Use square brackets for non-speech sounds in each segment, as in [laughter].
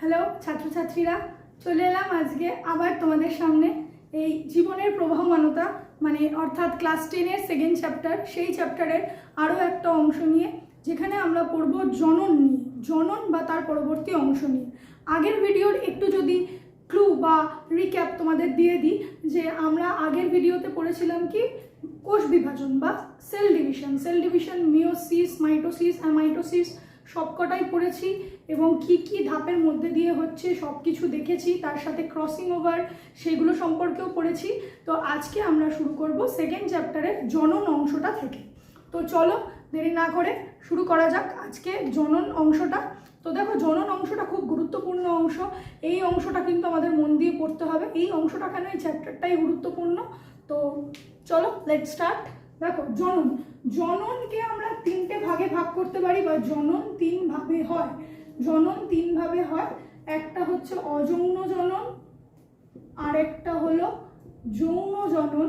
Hello, ছাত্রছাত্রীরা, চলে এলাম আজকে আবার তোমাদের সামনে। এই জীবনের প্রবাহমানতা মানে অর্থাৎ ক্লাস টেনের সেকেন্ড চ্যাপ্টার সেই চ্যাপ্টারের আরও একটা অংশ নিয়ে, যেখানে আমরা পড়ব জনন নিয়ে, জনন বা তার পরবর্তী অংশ নিয়ে। আগের ভিডিওর একটু যদি ক্লু বা রিক্যাপ তোমাদের দিয়ে দিই, যে আমরা আগের ভিডিওতে পড়েছিলাম কি? কোষ বিভাজন বা cell division cell division meiosis mitosis amitosis সবকটাই পড়েছি। এবং কি কি ধাপের মধ্যে দিয়ে হচ্ছে সব কিছু দেখেছি, তার সাথে ক্রসিং ওভার সেগুলো সম্পর্কেও পড়েছি। তো আজকে আমরা শুরু করব সেকেন্ড চ্যাপ্টারের জনন অংশটা থেকে। তো চলো দেরি না করে শুরু করা যাক আজকে জনন অংশটা। তো দেখো জনন অংশটা খুব গুরুত্বপূর্ণ অংশ। এই অংশটা কিন্তু আমাদের মন দিয়ে পড়তে হবে। এই অংশটা কেন এই চ্যাপ্টারটাই গুরুত্বপূর্ণ? তো চলো লেট স্টার্ট দেখো জনন। জননকে আমরা তিনটে ভাগে ভাগ করতে পারি বা জনন তিন ভাবে হয়। জনন তিন ভাবে হয়। একটা হচ্ছে অযৌন জনন আর একটা হলো যৌন জনন।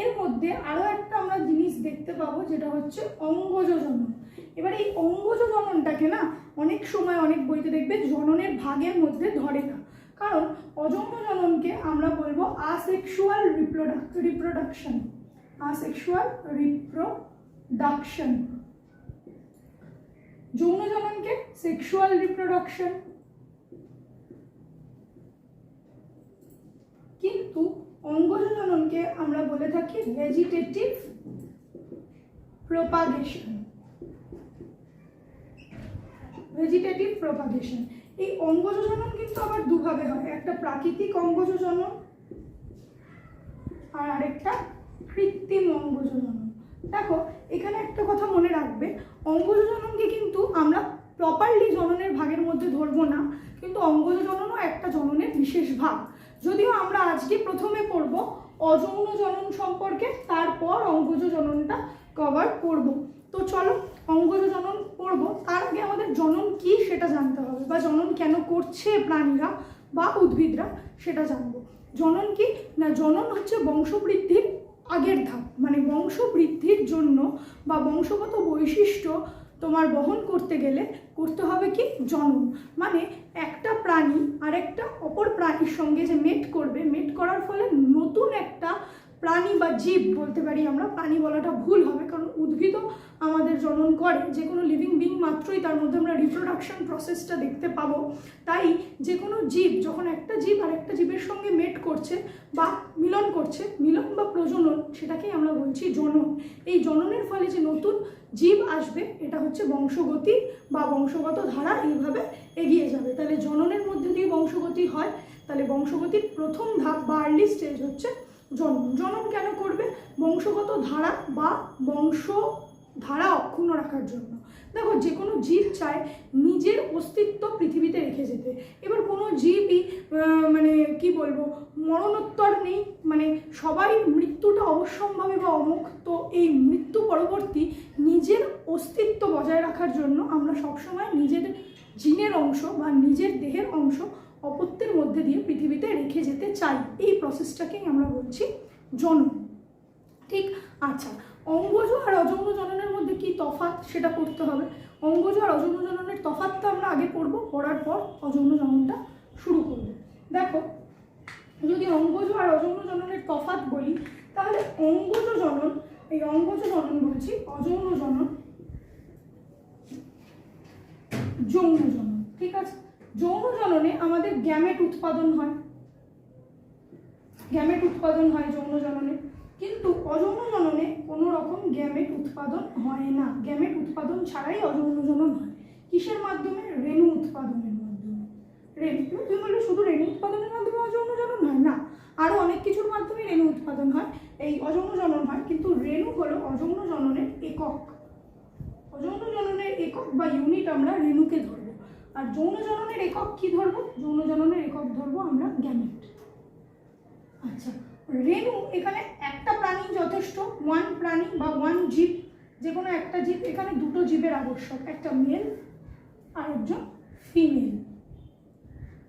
এর মধ্যে আরও একটা আমরা জিনিস দেখতে পাবো, যেটা হচ্ছে অঙ্গজ জনন। এবার এই অঙ্গজ জননটাকে না অনেক সময় অনেক বইতে দেখবে জননের ভাগের মধ্যে ধরে না। কারণ অযৌন জননকে আমরা বলব আসেক্সুয়াল রিপ্রোডাক রিপ্রোডাকশন আসেক্সুয়াল রিপ্রোডাকশন যৌন জননকে সেক্সুয়াল রিপ্রোডাকশন কিন্তু অঙ্গজ জননকে আমরা বলে থাকি ভেজিটেটিভ প্রপাগেশন ভেজিটেটিভ প্রপাগেশন এই অঙ্গজ জনন কিন্তু আবার দুভাবে হয়, একটা প্রাকৃতিক অঙ্গজ জনন আর আরেকটা কৃত্রিম অঙ্গজ জনন দেখো, এখানে একটা কথা মনে রাখবে অঙ্গজ জননকে কিন্তু আমরা প্রপারলি জননের ভাগের মধ্যে ধরবো না, কিন্তু অঙ্গজ জননও একটা জননের বিশেষ ভাগ। যদিও আমরা আজকে প্রথমে পড়ব অযৌন জনন সম্পর্কে, তারপর অঙ্গজ জননটা কভার করব। তো চলো, অঙ্গজ জনন পড়ব। তার আগে আমাদের জনন কি সেটা জানতে হবে, বা জনন কেন করছে প্রাণীরা বা উদ্ভিদরা সেটা জানব। জনন কি? না, জনন হচ্ছে বংশবৃদ্ধির আগের ধাপ মানে বংশবৃদ্ধির জন্য বা বংশগত বৈশিষ্ট্য তোমার বহন করতে গেলে করতে হবে কি? জনন মানে একটা প্রাণী আর একটা অপর প্রাণীর সঙ্গে যে মেট করবে মেট করার ফলে নতুন একটা প্রাণী বা জীব বলতে পারি আমরা, প্রাণী বলাটা ভুল হবে কারণ উদ্ভিদও আমাদের জনন করে। যে কোনো লিভিং বিং মাত্রই তার মধ্যে আমরা রিপ্রোডাকশন প্রসেসটা দেখতে পাবো। তাই যে কোনো জীব, যখন একটা জীব আর একটা জীবের সঙ্গে মেট করছে বা মিলন করছে, মিলন বা প্রজনন, সেটাকেই আমরা বলছি জনন। এই জননের ফলে যে নতুন জীব আসবে, এটা হচ্ছে বংশগতি বা বংশগত ধারা এইভাবে এগিয়ে যাবে। তাহলে জননের মধ্যে দিয়ে বংশগতি হয়, তাহলে বংশগতির প্রথম ধাপ বা আর্লি স্টেজ হচ্ছে জনন জনন কেন করবে? বংশগত ধারা বা বংশ ধারা অক্ষুণ্ণ রাখার জন্য। দেখো, যে কোনো জীব চায় নিজের অস্তিত্ব পৃথিবীতে রেখে যেতে। এবার কোনো জীবই মানে কি বলব, মরণোত্তর নেই। মানে সবাই মৃত্যুটা অবশ্যম্ভাবী বা অমুক তো এই মৃত্যু পরবর্তী নিজের অস্তিত্ব বজায় রাখার জন্য আমরা সবসময় নিজের জিনের অংশ বা নিজের দেহের অংশ অপত্যের মধ্যে দিয়ে পৃথিবীতে রেখে যেতে চাই। এই প্রসেসটাকেই আমরা বলছি জনন। ঠিক? আচ্ছা অঙ্গজ আর অযৌন জননের মধ্যে কি তফাৎ? সেটা করতে হবে। অঙ্গজ আর অযৌন জননের তফাৎটা আমরা আগে পড়ব, পড়ার পর অযৌন জননটা শুরু করব। দেখো, যদি অঙ্গজ আর অযৌন জননের তফাৎ বলি, তাহলে অঙ্গজ জনন, এই অঙ্গজ জনন বলছি, অযৌন জনন, যৌন জনন। ঠিক আছে? যৌন জননে আমাদের গ্যামেট উৎপাদন হয়। গ্যামেট উৎপাদন হয় যৌন জননে কিন্তু অযৌন জননে কোনো রকম গ্যামেট উৎপাদন হয় না। গ্যামেট উৎপাদন ছাড়াই অযৌন জনন হয়। কিসের মাধ্যমে? রেণু উৎপাদনের মাধ্যমে। রেণু, তুমি- শুধু রেণু উৎপাদনের মাধ্যমে অযৌন জনন হয় না আরও অনেক কিছুর মাধ্যমে রেণু উৎপাদন হয়। এই অযৌন জনন হয়, কিন্তু রেণু হলো অযৌন জননের একক। অযৌন জননের একক বা ইউনিট আমরা রেণুকে ধরবো আর যৌন জননের একক কি ধরবো? যৌন জননের একক ধরবো আমরা গ্যামেট। আচ্ছা রেণু এখানে একটা প্রাণী যথেষ্ট ওয়ান প্রাণী বা ওয়ান জীব যে কোনো একটা জীব, এখানে দুটো জীবের আবশ্যক, একটা মেল আর একজন ফিমেল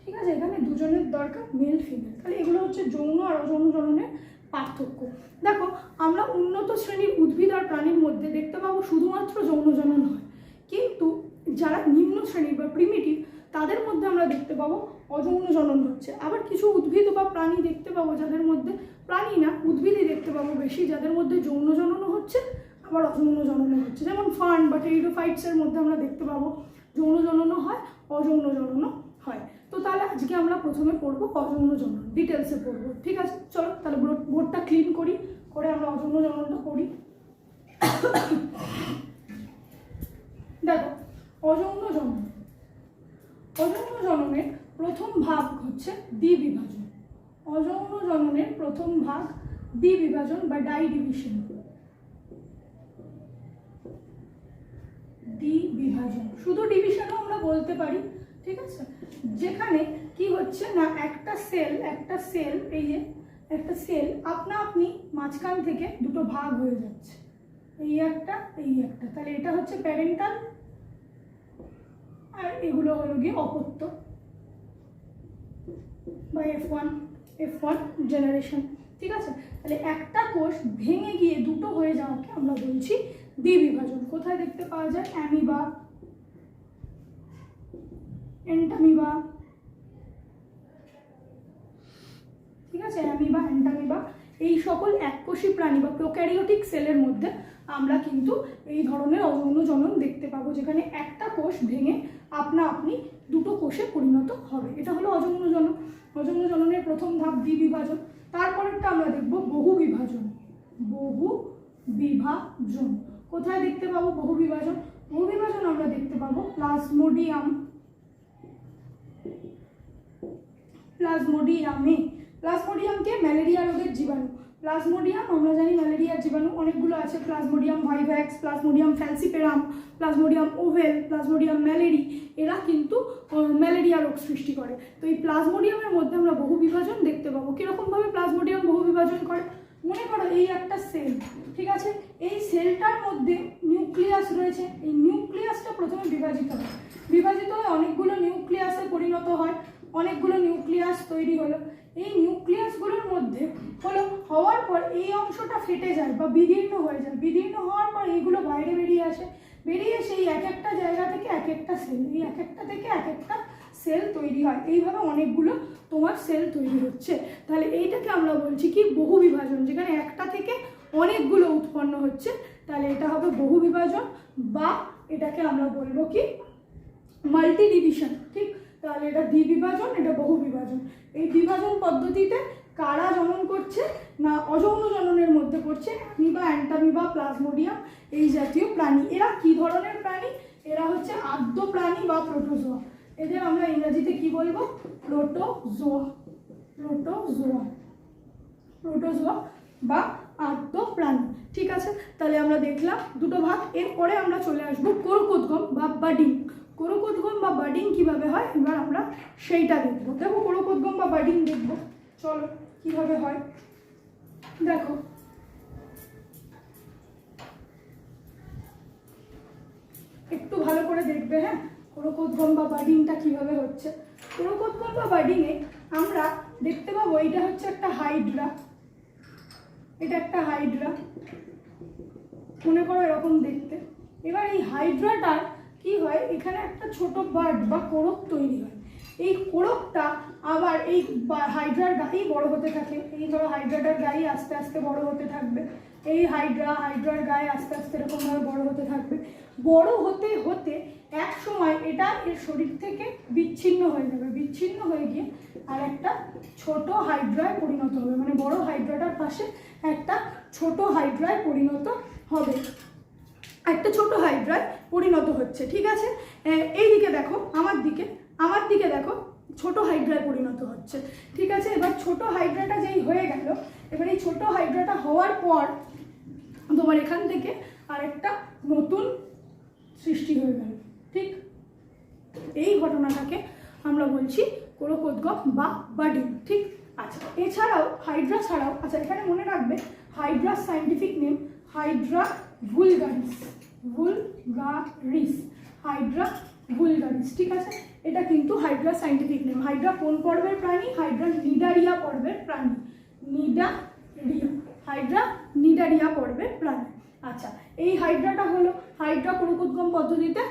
ঠিক আছে, এখানে দুজনের দরকার মেল ফিমেল তাহলে এগুলো হচ্ছে যৌন আর অযৌন জননের পার্থক্য। দেখো, আমরা উন্নত শ্রেণির উদ্ভিদ আর প্রাণীর মধ্যে দেখতে পাবো শুধুমাত্র যৌন জনন হয়। কিন্তু যারা নিম্ন শ্রেণির বা প্রিমিটিভ তাদের মধ্যে আমরা দেখতে পাবো অযৌন জনন হচ্ছে। আবার কিছু উদ্ভিদ বা প্রাণী দেখতে পাবো যাদের মধ্যে প্রাণী না, উদ্ভিদই দেখতে পাবো বেশি, যাদের মধ্যে যৌন জননও হচ্ছে, আবার অযৌন জননও হচ্ছে। যেমন ফান বা টেরিডোফাইটসের মধ্যে আমরা দেখতে পাবো যৌন জননও হয়, অযৌন জননও হয়। তো তাহলে আজকে আমরা প্রথমে পড়ব অযৌন জনন ডিটেলসে পড়ব। ঠিক আছে? চলো, তাহলে বোর্ড- বোর্ডটা ক্লিন করি, করে আমরা অযৌন জননটা করি [coughs] দেখো অযৌন জনন। অযৌন জননের প্রথম ভাগ হচ্ছে দ্বিবিভাজন। অযৌন জননের প্রথম ভাগ দ্বিবিভাজন বা ডাই ডিভিশন দ্বিবিভাজন। শুধু ডিভিশনও আমরা বলতে পারি, ঠিক আছে? যেখানে কি হচ্ছে না, একটা সেল একটা সেল, এই যে, একটা সেল, আপনা আপনি মাঝখান থেকে দুটো ভাগ হয়ে যাচ্ছে। এই একটা এই একটা। তাহলে এটা হচ্ছে প্যারেন্টাল আর এগুলো হলো গিয়ে অপত্য বা F one F one generation ঠিক আছে? তাহলে একটা কোষ ভেঙে গিয়ে দুটো হয়ে যাওয়াকে আমরা বলছি দ্বিবিভাজন কোথায় দেখতে পাওয়া যায়? অ্যামিবা এন্টামিবা ঠিক আছে? অ্যামিবা, অ্যান্টামিবা, এই সকল এককোষী প্রাণী বা প্রোক্যারিওটিক সেলের মধ্যে আমরা কিন্তু এই ধরনের অযৌন জনন দেখতে পাবো, যেখানে একটা কোষ ভেঙে আপনা আপনি দুটো কোষে পরিণত হবে। এটা হলো অযৌন জনন। অযৌন জননের প্রথম ধাপ দ্বিবিভাজন তারপরেরটা আমরা দেখব বহু বিভাজন। বহু বিভাজন। কোথায় দেখতে পাবো বহু বিভাজন? বহু বিভাজন আমরা দেখতে পাবো প্লাজমোডিয়াম। প্লাজমোডিয়ামে। প্লাজমোডিয়ামকে ম্যালেরিয়া রোগের জীবাণু। প্লাজমোডিয়াম, আমরা জানি ম্যালেরিয়ার জীবাণু অনেকগুলো আছে। Plasmodium vivax, plasmodium falciparum, plasmodium ovale, plasmodium malariae, এরা কিন্তু ম্যালেরিয়া রোগ সৃষ্টি করে। তো এই প্লাজমোডিয়ামের মধ্যে আমরা বহু বিভাজন দেখতে পাবো। কীরকমভাবে প্লাজমোডিয়াম বহু বিভাজন করে? মনে করো এই একটা সেল, ঠিক আছে? এই সেলটার মধ্যে নিউক্লিয়াস রয়েছে। এই নিউক্লিয়াসটা প্রথমে বিভাজিত হয়। বিভাজিত হয়ে অনেকগুলো নিউক্লিয়াসে পরিণত হয়। অনেকগুলো নিউক্লিয়াস তৈরি হলো। এই নিউক্লিয়াসগুলোর মধ্যে হলো, হওয়ার পর এই অংশটা ফেটে যায় বা বিদীর্ণ হয়ে যায়। বিদীর্ণ হওয়ার পর এইগুলো বাইরে বেরিয়ে আসে। বেরিয়ে সেই এক একটা জায়গা থেকে এক একটা সেল এই এক একটা থেকে এক একটা সেল তৈরি হয়। এইভাবে অনেকগুলো তোমার সেল তৈরি হচ্ছে। তাহলে এইটাকে আমরা বলছি কি বহু বিভাজন যেখানে একটা থেকে অনেকগুলো উৎপন্ন হচ্ছে, তাহলে এটা হবে বহু বিভাজন বা এটাকে আমরা বলব কি মাল্টি ডিভিশন ঠিক? তাহলে এটা দ্বিবিভাজন, এটা বহু বিভাজন এই বিভাজন পদ্ধতিতে কারা জনন করছে না অযৌন জননের মধ্যে করছে অ্যামিবা, অ্যান্টামিবা, প্লাজমোডিয়াম, এই জাতীয় প্রাণী। এরা কি ধরনের প্রাণী? এরা হচ্ছে আদ্য প্রাণী বা প্রোটোজোয়া। এদের আমরা ইংরেজিতে কি বলব? প্রোটোজোয়া। প্রোটোজোয়া। প্রোটোজোয়া বা আদ্য প্রাণী। ঠিক আছে? তাহলে আমরা দেখলাম দুটো ভাগ। এরপরে আমরা চলে আসব কোরকোদ্গম বা বাডিং। কোরকোদ্গম বা বার্ডিং কীভাবে হয়? এবার আমরা সেইটা দেখব। দেখো কোরকোদ্গম বা বার্ডিং দেখব। চলো, কীভাবে হয়? দেখো। একটু ভালো করে দেখবে হ্যাঁ? কোরকোদ্গম বা বাডিংটা কীভাবে হচ্ছে? কোরকোদ্গম বা বাডিংয়ে আমরা দেখতে পাবো এটা হচ্ছে একটা হাইড্রা। এটা একটা হাইড্রা। মনে করো এরকম দেখতে। এবার এই হাইড্রাটার কি হয়? এখানে একটা ছোট বার্ড বা কোরক তৈরি হয়। এই কোরকটা আবার এই হাইড্রার গায়েই বড় হতে থাকে। এই ধরো হাইড্রাটার গায়ে আস্তে আস্তে বড় হতে থাকবে। এই হাইড্রা, হাইড্রার গায়ে আস্তে আস্তে এরকমভাবে বড় হতে থাকবে। বড় হতে হতে এক সময় এটা এর শরীর থেকে বিচ্ছিন্ন হয়ে যাবে। বিচ্ছিন্ন হয়ে গিয়ে আর একটা ছোট হাইড্রায় পরিণত হবে। মানে বড় হাইড্রাটার পাশে একটা ছোট হাইড্রায় পরিণত হবে। একটা ছোট হাইড্রায় পরিণত হচ্ছে, ঠিক আছে? এই দিকে দেখো, আমার দিকে আমার দিকে দেখো, ছোট হাইড্রায় পরিণত হচ্ছে, ঠিক আছে? এবার ছোট হাইড্রাটা যেই হয়ে গেল, এবার এই ছোট হাইড্রাটা হওয়ার পর তোমার এখান থেকে আরেকটা নতুন সৃষ্টি হয়ে গেল, ঠিক? এই ঘটনাটাকে আমরা বলছি কোরকোদ্গম বা বাডিং, ঠিক? আচ্ছা এছাড়াও হাইড্রা ছাড়াও আচ্ছা এখানে মনে রাখবে hydra scientific name hydra vulgaris vulgaris, hydra vulgaris, ঠিক আছে? এটা কিন্তু হাইড্রা সাইন্টিফিক নেম হাইড্রা কোন পর্বের প্রাণী? হাইড্রা নিডারিয়া পর্বের প্রাণী। নিডারিয়া। হাইড্রা নিডারিয়া পর্বের প্রাণী। আচ্ছা এই হাইড্রাটা হলো হাইড্রা কোরকোদ্গম পদ্ধতিতে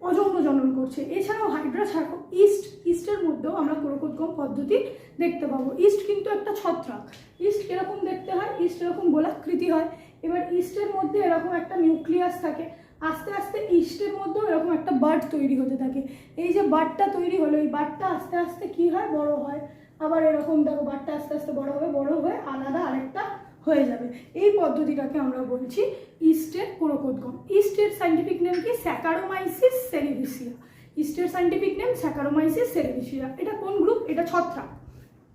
অযৌন জনন করছে। এছাড়াও হাইড্রা ছাড়াও ইস্ট, ইস্টের মধ্যেও আমরা ক্রোকোদ্গম পদ্ধতি দেখতে পাবো। ইস্ট কিন্তু একটা ছত্রাক। ইস্ট এরকম দেখতে হয়, ইস্ট এরকম গোলাকৃতি হয়। এবার ইস্টের মধ্যে এরকম একটা নিউক্লিয়াস থাকে, আস্তে আস্তে ইস্টের মধ্যেও এরকম একটা বার্ড তৈরি হতে থাকে। এই যে বার্ডটা তৈরি হলো, এই বার্ডটা আস্তে আস্তে কি হয়? বড় হয়। আবার এরকম দেখো, বার্ডটা আস্তে আস্তে বড় হবে, বড় হয়ে আলাদা আরেকটা হয়ে যাবে। এই পদ্ধতিটাকে আমরা বলছি ইস্টের কোরকোদ্গম ইস্টের সাইন্টিফিক নেম কি? স্যাকারোমাইসিস সেরিভিসিয়া ইস্টের সাইন্টিফিক নেম স্যাকারোমাইসিস সেরিভিসিয়া এটা কোন গ্রুপ এটা ছত্রাক।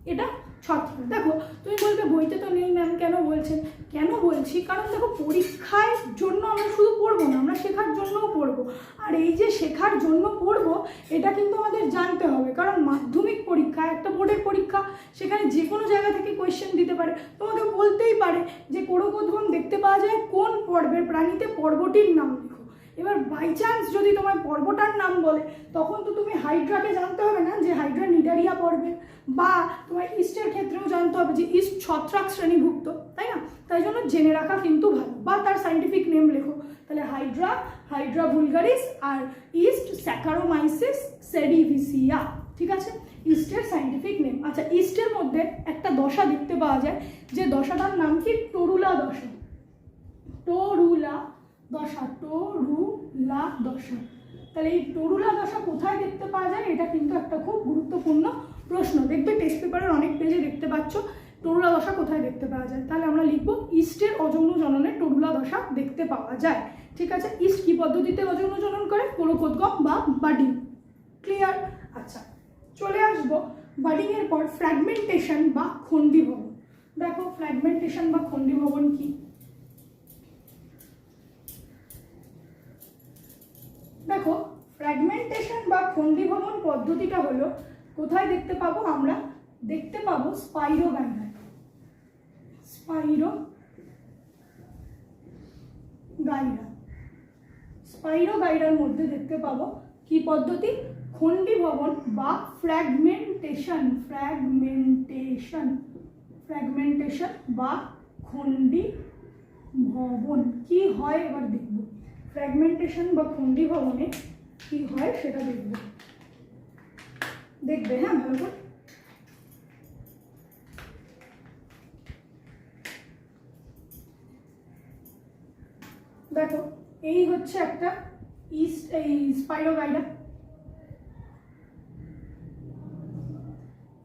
এটা ছত্রাক দেখো, তুমি বলবে বইতে তো নেই ম্যাম কেন বলছেন? কেন বলছি? কারণ দেখো, পরীক্ষার জন্য আমরা শুধু পড়ব না, আমরা শেখার জন্যও পড়ব। আর এই যে শেখার জন্য পড়ব, এটা কিন্তু আমাদের জানতে হবে। কারণ মাধ্যমিক পরীক্ষা, একটা বোর্ডের পরীক্ষা, সেখানে যে কোনো জায়গা থেকে কোয়েশ্চেন দিতে পারে। তোমাকে বলতেই পারে যে কোরকোদ্গম দেখতে পাওয়া যায় কোন পর্বের প্রাণীতে পর্বটির নাম এবার বাই চান্স যদি তোমার পর্বটার নাম বলে, তখন তো তুমি হাইড্রাকে জানতে হবে না যে হাইড্রা নিডারিয়া পর্বে বা তোমার ইস্টের ক্ষেত্রেও জানতে হবে যে ইস্ট ছত্রাক শ্রেণীভুক্ত, তাই না? তাই জন্য জেনে রাখা কিন্তু ভালো, বা তার সাইন্টিফিক নেম লেখো। তাহলে হাইড্রা হাইড্রা ভুলগারিস আর ইস্ট স্যাকারোমাইসিস সেডিভিসিয়া, ঠিক আছে? ইস্টের সাইন্টিফিক নেম আচ্ছা ইস্টের মধ্যে একটা দশা দেখতে পাওয়া যায়, যে দশাটার নাম কি? টরুলা দশা। টরুলা দশা টরুলা দশা। তাহলে এই টরুলা দশা কোথায় দেখতে পাওয়া যায়? এটা কিন্তু একটা খুব গুরুত্বপূর্ণ প্রশ্ন। দেখবে টেস্ট পেপারের অনেক পেজে দেখতে পাচ্ছ টরুলা দশা কোথায় দেখতে পাওয়া যায়। তাহলে আমরা লিখব, ইস্টের অযৌন জননে টরুলা দশা দেখতে পাওয়া যায়। ঠিক আছে? ইস্ট কি পদ্ধতিতে অযৌন জনন করে? কোরকোদ্গম বা বাডিং। ক্লিয়ার আচ্ছা চলে আসব বাডিং এর পর ফ্র্যাগমেন্টেশন বা খণ্ডীভবন। দেখো ফ্র্যাগমেন্টেশন বা খণ্ডীভবন কি? দেখো ফ্র্যাগমেন্টেশন বা খণ্ডীভবন পদ্ধতিটা হলো, কোথায় দেখতে পাবো আমরা? দেখতে পাবো স্পাইরো গাইডার স্পাইরো গাইডা স্পাইরো গাইডার মধ্যে দেখতে পাবো কি পদ্ধতি? খণ্ডীভবন বা ফ্র্যাগমেন্টেশন ফ্র্যাগমেন্টেশন ফ্র্যাগমেন্টেশন বা খণ্ডী ভবন কি হয় এবার দেখব ফ্র্যাগমেন্টেশন বা খণ্ডী ভবনে কি হয় সেটা দেখব। দেখবে হ্যাঁ ভালো দেখো, এই হচ্ছে একটা ইস্ট এই স্পাইরোগাইডা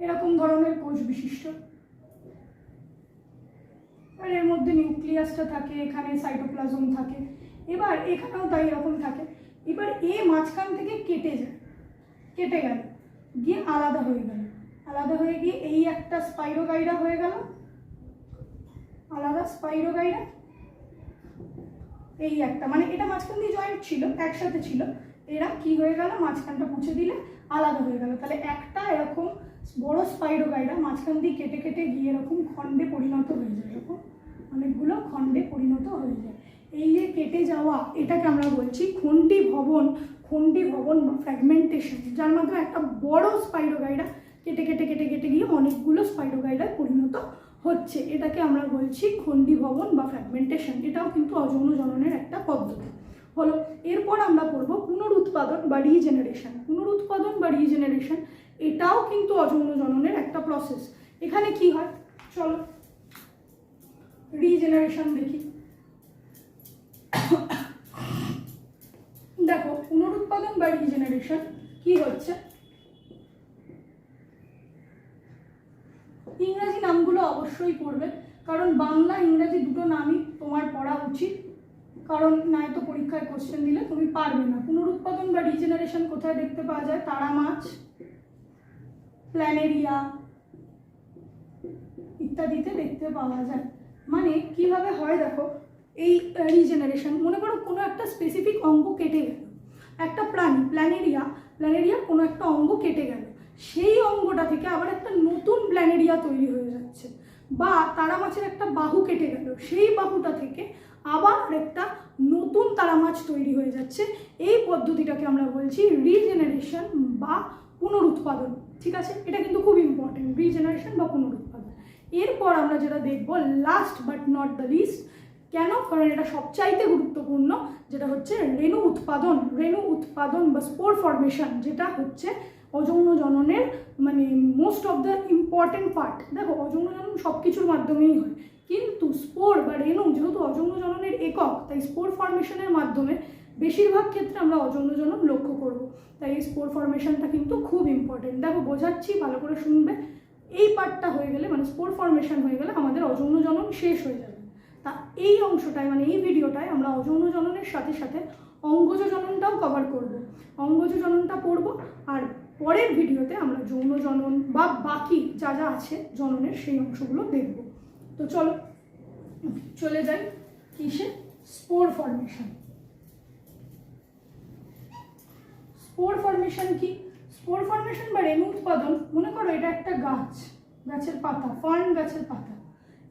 এরকম ধরনের কোষ বিশিষ্ট। আর এর মধ্যে নিউক্লিয়াসটা থাকে, এখানে সাইটোপ্লাজম থাকে। এবার এখানেও তাই এরকম থাকে। এবার এ মাঝখান থেকে কেটে যায়। কেটে গেল। গিয়ে আলাদা হয়ে গেল। আলাদা হয়ে গিয়ে এই একটা স্পাইরোগাইডা হয়ে গেল। আলাদা স্পাইরো স্পাইরোগাইডা এই একটা। মানে এটা মাঝখান দিয়ে জয়েন্ট ছিল, একসাথে ছিল। এরা কি হয়ে গেল? মাঝখানটা মুছে দিলে আলাদা হয়ে গেল। তাহলে একটা এরকম বড় স্পাইরোগাইডা মাঝখান দিয়ে কেটে কেটে গিয়ে এরকম খণ্ডে পরিণত হয়ে যায়। এরকম অনেকগুলো খণ্ডে পরিণত হয়ে যায়। এই যে কেটে যাওয়া, এটাকে আমরা বলছি খন্ডি ভবন খন্ডি ভবন ফ্র্যাগমেন্টেশন যার মাধ্যমে একটা বড় স্পাইরোগাইডা কেটে কেটে কেটে কেটে গিয়ে অনেকগুলো স্পাইরোগাইডায় পরিণত হচ্ছে। এটাকে আমরা বলছি খন্ডি ভবন বা ফ্র্যাগমেন্টেশন এটাও কিন্তু অযৌন জননের একটা পদ্ধতি। হলো, এরপর আমরা পড়ব পুনরুৎপাদন বা রিজেনারেশন পুনরুৎপাদন বা রিজেনারেশন এটাও কিন্তু অযৌন জননের একটা প্রসেস এখানে কি হয়? চলো রিজেনারেশন দেখি। দেখো, পুনরুৎপাদন বা রিজেনারেশন কি হচ্ছে? ইংরাজি নামগুলো অবশ্যই পড়বে, কারণ বাংলা, ইংরাজি দুটো নামই তোমার পড়া উচিত। কারণ নয়তো পরীক্ষায় কোশ্চেন দিলে তুমি পারবে না। পুনরুৎপাদন বা রিজেনারেশন কোথায় দেখতে পাওয়া যায়? তারা মাছ প্ল্যানেরিয়া ইত্যাদিতে দেখতে পাওয়া যায়। মানে কীভাবে হয় দেখো এই রিজেনারেশন মনে করো কোনো একটা স্পেসিফিক অঙ্গ কেটে গেল। একটা প্রাণী প্ল্যানেরিয়া প্ল্যানেরিয়া কোনো একটা অঙ্গ কেটে গেল। সেই অঙ্গটা থেকে আবার একটা নতুন প্ল্যানেরিয়া তৈরি হয়ে যাচ্ছে। বা তারা মাছের একটা বাহু কেটে গেল। সেই বাহুটা থেকে আবার একটা নতুন তারা মাছ তৈরি হয়ে যাচ্ছে। এই পদ্ধতিটাকে আমরা বলছি রিজেনারেশন বা পুনরুৎপাদন। ঠিক আছে? এটা কিন্তু খুব ইম্পর্টেন্ট রিজেনারেশন বা পুনরুৎপাদন। এরপর আমরা যেটা দেখব last but not the least কেন? কারণ এটা সবচাইতে গুরুত্বপূর্ণ, যেটা হচ্ছে রেণু উৎপাদন রেণু উৎপাদন বা স্পোর ফরমেশন যেটা হচ্ছে অযৌন জননের মানে most of the important part দেখো, অযৌন জনন সব কিছুর মাধ্যমেই হয়। কিন্তু স্পোর বা রেণু যেহেতু অযৌন জননের একক, তাই স্পোর ফরমেশনের মাধ্যমে বেশিরভাগ ক্ষেত্রে আমরা অযৌন জনন লক্ষ্য করব। তাই এই স্পোর ফরমেশনটা কিন্তু খুব ইম্পর্টেন্ট দেখো, বোঝাচ্ছি, ভালো করে শুনবে। এই পার্টটা হয়ে গেলে মানে স্পোর ফরমেশন হয়ে গেলে আমাদের অযৌন জনন শেষ হয়ে যাবে। তা এই অংশটায় মানে এই ভিডিওটায় আমরা অযৌন জননের সাথে সাথে অঙ্গজ জননটাও কভার করব। অঙ্গজ জননটা পড়ব আর পরের ভিডিওতে আমরা যৌন জনন বা বাকি যা যা আছে জননের সেই অংশগুলো দেখব। তো চলো, চলে যাই কিসে? স্পোর ফরমেশন স্পোর ফরমেশন কি? স্পোর ফরমেশন বা রেণু উৎপাদন, মনে করো এটা একটা গাছ, গাছের পাতা ফার্ন গাছের পাতা।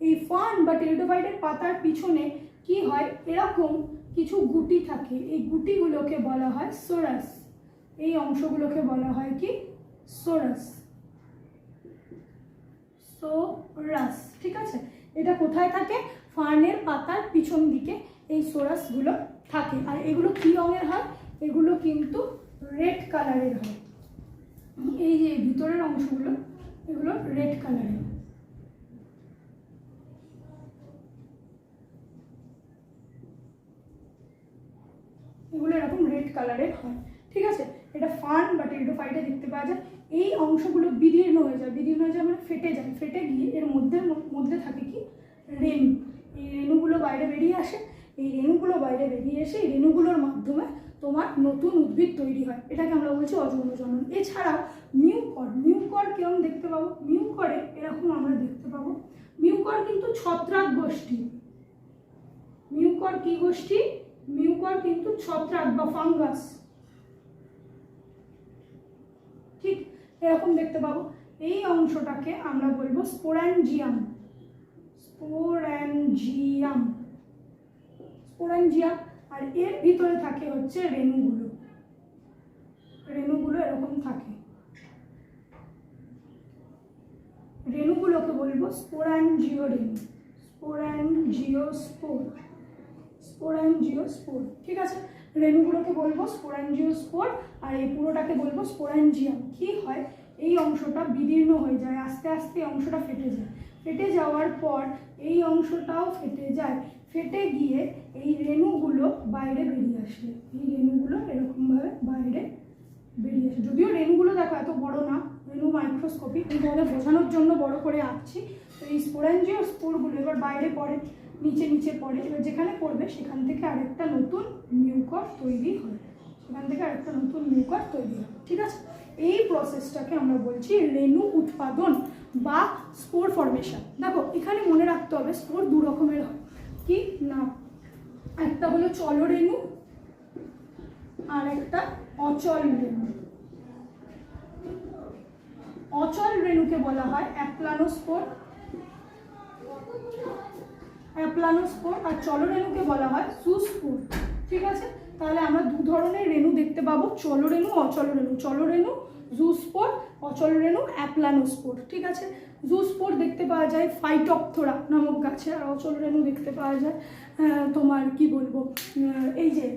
এই ফার্ন বা টেরিডোফাইটের পাতার পিছনে কি হয়? এরকম কিছু গুটি থাকে। এই গুটিগুলোকে বলা হয় সোরাস। এই অংশগুলোকে বলা হয় কি? সোরাস। সোরাস। ঠিক আছে? এটা কোথায় থাকে? ফার্নের পাতার পিছন দিকে এই সোরাসগুলো থাকে। আর এগুলো কি রঙের হয়? এগুলো কিন্তু রেড কালারের হয়। এই যে ভিতরের অংশগুলো, এগুলো রেড কালারের। এগুলো এরকম রেড কালারের হয়। ঠিক আছে? এটা ফান বা টেরিডোফাইটে দেখতে পাওয়া যায়। এই অংশগুলো বিদীর্ণ হয়ে যায়। বিদীর্ণ হয়ে যায় মানে ফেটে যায়। ফেটে গিয়ে এর মধ্যে মধ্যে থাকে কি? রেণু। এই রেণুগুলো বাইরে বেরিয়ে আসে। এই রেণুগুলো বাইরে বেরিয়ে এসে এই রেণুগুলোর মাধ্যমে তোমার নতুন উদ্ভিদ তৈরি হয়। এটাকে আমরা বলছি অযৌন জনন। এছাড়াও মিউকর। মিউকর কেমন দেখতে পাবো? মিউকরে এরকম আমরা দেখতে পাবো। মিউকর কিন্তু ছত্রাক গোষ্ঠী। মিউকর কি গোষ্ঠী? মিউকর কিন্তু ছত্রাক বা ফাঙ্গাস। ঠিক এরকম দেখতে পাবো। এই অংশটাকে আমরা বলব স্পোরানজিয়াম স্পোরানজিয়াম স্পোরানজিয়াম আর এর ভিতরে থাকে হচ্ছে রেণুগুলো। রেণুগুলো এরকম থাকে। রেণুগুলোকে বলব স্পোরানজিও রেণু স্পোরানজিওস্পোর স্পোরানজিওস্পোর ঠিক আছে? রেণুগুলোকে বলব স্পোরানজিওস্পোর আর এই পুরোটাকে বলব স্পোরানজিয়াম কি হয়? এই অংশটা বিদীর্ণ হয়ে যায়, আস্তে আস্তে অংশটা ফেটে যায়। ফেটে যাওয়ার পর এই অংশটাও ফেটে যায়। ফেটে গিয়ে এই রেণুগুলো বাইরে বেরিয়ে আসে। এই রেণুগুলো এরকমভাবে বাইরে বেরিয়ে আসে। যদিও রেণুগুলো দেখো এত বড় না, রেণু মাইক্রোস্কোপি তোমাদের বোঝানোর জন্য বড় করে আঁকছি। তো এই স্পোরাঞ্জিও স্পোরগুলো এবার বাইরে পড়ে। নিচে নিচে পড়ে। এবার যেখানে পড়বে সেখান থেকে আরেকটা নতুন মিউকর তৈরি হয় সেখান থেকে আরেকটা নতুন মিউকর তৈরি হয় ঠিক আছে? এই প্রসেসটাকে আমরা বলছি রেণু উৎপাদন বা স্পোর ফরমেশন দেখো, এখানে মনে রাখতে হবে স্পোর দু রকমের হয়। কি? না, একটা হলো চলরেণু আর একটা অচল রেণু। অচল রেণুকে বলা হয় অ্যাপ্লানোস্পোর। অ্যাপ্লানোস্পোর আর চলরেণুকে বলা হয় সুস্পোর ঠিক আছে? তাহলে আমরা দু ধরনের রেণু দেখতে পাবো। চলরেণু অচল রেণু চলরেণু জুস্পোর অচল রেণু অ্যাপ্লানোস্পোর ঠিক আছে? জুস্পোর দেখতে পাওয়া যায় ফাইটপথোরা নামক গাছে, আর অচল রেণু দেখতে পাওয়া যায় তোমার কি বলব এই যে,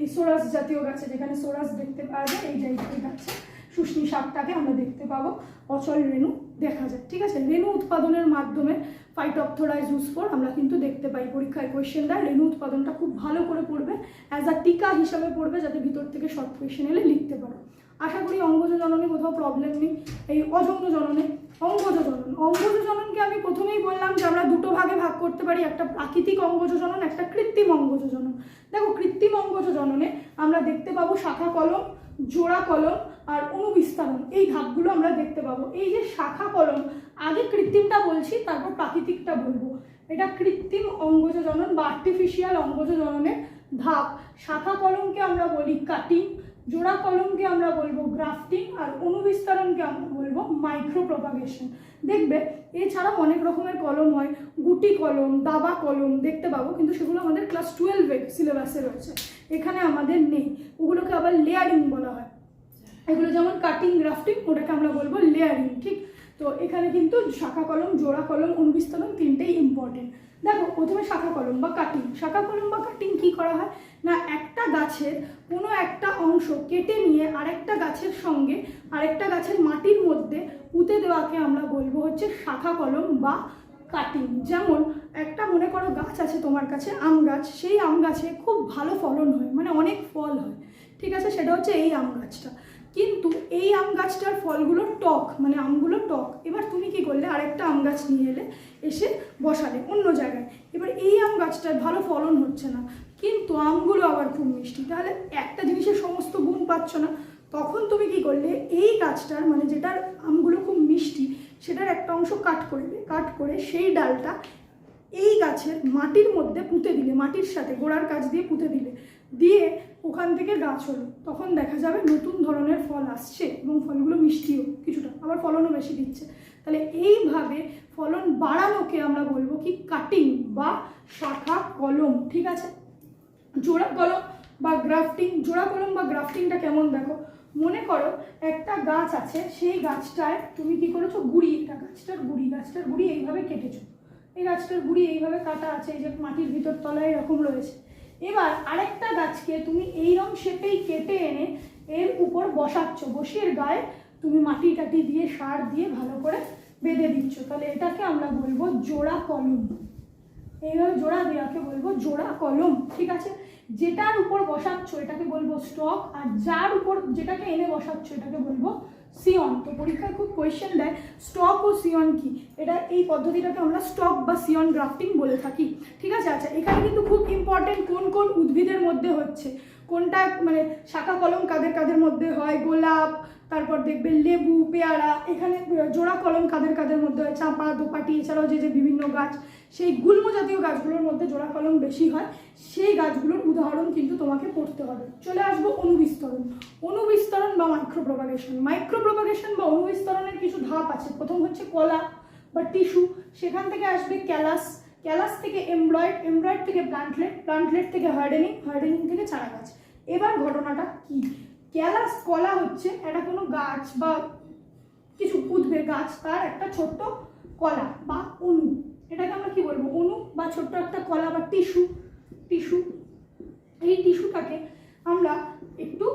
এই সোরাস জাতীয় গাছে যেখানে সোরাস দেখতে পাওয়া যায়, এই জায়গায় গাছে। শুষ্নি শাকটাকে আমরা দেখতে পাবো। অচল রেণু দেখা যায়, ঠিক আছে? রেণু উৎপাদনের মাধ্যমে ফাইটপথোরায় জুসফোর আমরা কিন্তু দেখতে পাই। পরীক্ষায় কোয়েশ্চেন দেয়, রেণু উৎপাদনটা খুব ভালো করে পড়বে অ্যাজ আ টিকা হিসাবে পড়বে, যাতে ভিতর থেকে শর্ট কোয়েশ্চেন এলে লিখতে পারো। আশা করি অঙ্গজ জননে কোথাও প্রবলেম নেই, এই অযৌন জননে, অঙ্গজ জনন, অঙ্গজ জননকে আমি প্রথমেই বললাম যে আমরা দুটো ভাগে ভাগ করতে পারি, একটা প্রাকৃতিক অঙ্গজ জনন, একটা কৃত্রিম অঙ্গজ জনন। দেখো, কৃত্রিম অঙ্গজ জননে আমরা দেখতে পাবো শাখা কলম, জোড়া কলম আর অনুবিস্তারণ, এই ধাপগুলো আমরা দেখতে পাবো। এই যে শাখা কলম, আগে কৃত্রিমটা বলছি, তারপর প্রাকৃতিকটা বলব। এটা কৃত্রিম অঙ্গজ জনন বা আর্টিফিশিয়াল অঙ্গজ জননের ধাপ। শাখা কলমকে আমরা বলি কাটিং জোড়া কলমকে আমরা বলব গ্রাফটিং আর অনুবিস্তারণকে আমরা বলব মাইক্রো প্রপাগেশন দেখবে, এছাড়াও অনেক রকমের কলম হয়। গুটি কলম, দাবা কলম দেখতে পাবো, কিন্তু সেগুলো আমাদের ক্লাস টুয়েলভের সিলেবাসে রয়েছে। এখানে আমাদের নেই। ওগুলোকে আবার লেয়ারিং বলা হয়। এগুলো যেমন কাটিং গ্রাফটিং ওটাকে আমরা বলব লেয়ারিং ঠিক? তো এখানে কিন্তু শাখা কলম, জোড়া কলম, অনুবিস্তারণ তিনটেই ইম্পর্টেন্ট দেখো, প্রথমে শাখা কলম বা কাটিং শাখা কলম বা কাটিং কি করা হয়? না, একটা গাছের কোনো একটা অংশ কেটে নিয়ে আরেকটা গাছের সঙ্গে আরেকটা গাছের মাটির মধ্যে পুঁতে দেওয়াকে আমরা বলব হচ্ছে শাখা কলম বা কাটিং যেমন একটা মনে করো গাছ আছে তোমার কাছে, আম গাছ, সেই আম গাছে খুব ভালো ফলন হয় মানে অনেক ফল হয়, ঠিক আছে? সেটা হচ্ছে এই আম গাছটা। কিন্তু এই আম গাছটার ফলগুলো টক মানে আমগুলো টক। এবার তুমি কি করলে? আরেকটা আম গাছ নিয়ে এলে, এসে বসালে অন্য জায়গায়। এবার এই আম গাছটার ভালো ফলন হচ্ছে না। কিন্তু আমগুলো আবার খুব মিষ্টি। তাহলে একটা জিনিসের সমস্ত গুণ পাচ্ছ না। তখন তুমি কি করলে? এই গাছটার মানে যেটার আমগুলো খুব মিষ্টি, সেটার একটা অংশ কাট করবে। কাট করে সেই ডালটা এই গাছের মাটির মধ্যে পুঁতে দিলে, মাটির সাথে গোড়ার কাছ দিয়ে পুঁতে দিলে। দিয়ে ওখান থেকে গাছ হলো। তখন দেখা যাবে নতুন ধরনের ফল আসছে এবং ফলগুলো মিষ্টিও কিছুটা। আবার ফলনও বেশি দিচ্ছে। তাহলে এইভাবে ফলন বাড়ানোকে আমরা বলব কি কাটিং বা শাখা কলম, ঠিক আছে? জোড়া কলম বা গ্রাফটিং জোড়া কলম বা গ্রাফটিংটা কেমন দেখো? মনে করো একটা গাছ আছে, সেই গাছটায় তুমি কি করেছ? গুড়ি, এটা গাছটার গুড়ি গাছটার গুড়ি এইভাবে কেটেছো। এই গাছটার গুড়ি এইভাবে কাটা আছে, এই যে মাটির ভিতর তলায় এরকম রয়েছে। এবার আরেকটা গাছকে তুমি এইরকম শেপেই কেটে এনে এর উপর বসাচ্ছ। বসিয়ে গায়ে তুমি মাটি টাটি দিয়ে, সার দিয়ে ভালো করে বেঁধে দিচ্ছ। তাহলে এটাকে আমরা বলব জোড়া কলম। এইভাবে জোড়া দেওয়াকে বলব জোড়া কলম, ঠিক আছে? যেটার উপর বসাচ্ছ, এটাকে বলব স্টক, আর যার উপর যেটাকে এনে বসাচ্ছ, এটাকে বলব সিয়ন তো পরীক্ষায় খুব কোয়েশ্চেন দেয় স্টক ও সিয়ন কি? এটা এই পদ্ধতিটাকে আমরা স্টক বা সিয়ন গ্রাফটিং বলে থাকি। ঠিক আছে? আচ্ছা এখানে কিন্তু খুব ইম্পর্টেন্ট কোন কোন উদ্ভিদের মধ্যে হচ্ছে? কোনটা মানে শাখা কলম কাদের কাদের মধ্যে হয়? গোলাপ, তারপর দেখবে লেবু, পেয়ারা, এখানে জোড়া কলম কাদের কাদের মধ্যে হয়? চাঁপা, দোপাটি, এছাড়াও যে যে বিভিন্ন গাছ, সেই গুল্ম জাতীয় গাছগুলোর মধ্যে জোড়া কলম বেশি হয়, সেই গাছগুলোর উদাহরণ কিন্তু তোমাকে পড়তে হবে। চলে আসব অনুবিস্তরণ। অনুবিস্তরণ বা মাইক্রোপ্রোপাগেশন মাইক্রোপ্রোপাগেশন বা অনুবিস্তরণের কিছু ধাপ আছে। প্রথম হচ্ছে কলা বা টিস্যু। সেখান থেকে আসবে ক্যালাস। ক্যালাস থেকে এমব্রয়েড এমব্রয়েড থেকে প্লান্টলেট প্লান্টলেট থেকে হার্ডেনিং হার্ডেনিং থেকে চারা গাছ এবার ঘটনাটা কি? ক্যালাস কলা হচ্ছে একটা কোনো গাছ বা কিছু উদ্ভিদ গাছ, তার একটা ছোট্ট কলা বা অণু এটাকে আমরা কি বলব? অণু বা ছোট্ট একটা কলা বা টিস্যু টিস্যু। এই টিস্যুটাকে আমরা একটু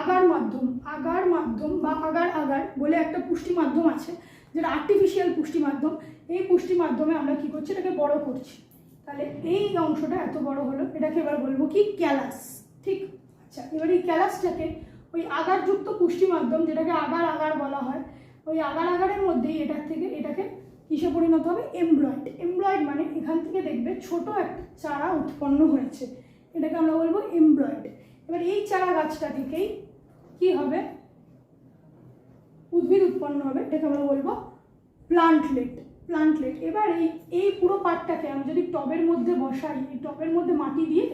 আগার মাধ্যম আগার মাধ্যম বা আগার আগার বলে একটা পুষ্টি মাধ্যম আছে, যেটা আর্টিফিশিয়াল পুষ্টি মাধ্যম। এই পুষ্টি মাধ্যমে আমরা কি করছি? এটাকে বড় করছি। তাহলে এই অংশটা এত বড় হলো, এটাকে এবার বলব কি? ক্যালাস। ঠিক? আচ্ছা এবার এই ক্যালাসটাকে ওই আগারযুক্ত পুষ্টি মাধ্যম, যেটাকে আগার আগার বলা হয়, ওই আগার আগারের মধ্যেই এটার থেকে, এটাকে কিসে পরিণত হবে? এমব্রয়েড এমব্রয়েড মানে এখান থেকে দেখবে ছোট একটা চারা উৎপন্ন হয়েছে। এটাকে আমরা বলব এমব্রয়েড এবার এই চারা গাছটা থেকেই কি হবে? উদ্ভিদ উৎপন্ন হবে। এটাকে আমরা বলব প্লান্টলেট প্লান্টলেট এবার এই এই পুরো পাটটাকে আমি যদি টবের মধ্যে বসাই, এই টবের মধ্যে মাটি দিয়ে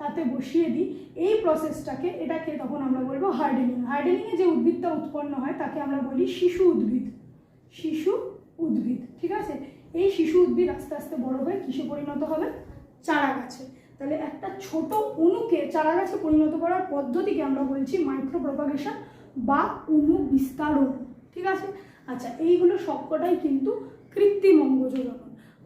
তাতে বসিয়ে দিই, এই প্রসেসটাকে এটাকে তখন আমরা বলব হার্ডেনিং হার্ডেনিংয়ে যে উদ্ভিদটা উৎপন্ন হয়, তাকে আমরা বলি শিশু উদ্ভিদ। শিশু উদ্ভিদ। ঠিক আছে? এই শিশু উদ্ভিদ আস্তে আস্তে বড় হয়ে কিসে পরিণত হবে? চারা গাছে তাহলে একটা ছোট অণুকে চারা গাছে পরিণত করার পদ্ধতিকে আমরা বলছি মাইক্রো প্রপাগেশন বা অণু বিস্তারণ। ঠিক আছে? আচ্ছা এইগুলো সবকটাই কিন্তু কৃত্রিম অঙ্গজনন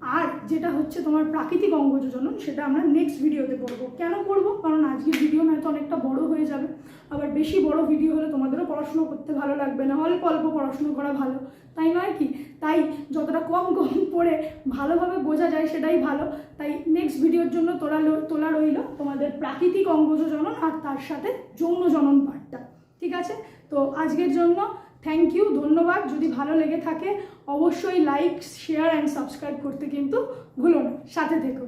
আর যেটা হচ্ছে তোমার প্রাকৃতিক অঙ্গজনন সেটা আমরা নেক্সট ভিডিওতে পড়ব কেন পড়ব কারণ আজকের ভিডিও নয়তো অনেকটা বড় হয়ে যাবে। আবার বেশি বড় ভিডিও হলে তোমাদেরও পড়াশুনো করতে ভালো লাগবে না। অল্প অল্প পড়াশুনো করা ভালো। তাই নয় কি? তাই যতটা কম কম পড়ে ভালোভাবে বোঝা যায় সেটাই ভালো। তাই নেক্সট ভিডিওর জন্য তোলা তোলা রইল তোমাদের প্রাকৃতিক অঙ্গজনন আর তার সাথে যৌন জনন পাঠটা ঠিক আছে? তো আজকের জন্য থ্যাংক ইউ ধন্যবাদ। যদি ভালো লেগে থাকে অবশ্যই লাইক শেয়ার অ্যান্ড সাবস্ক্রাইব করতে কিন্তু ভুলো না। সাথে থেকো।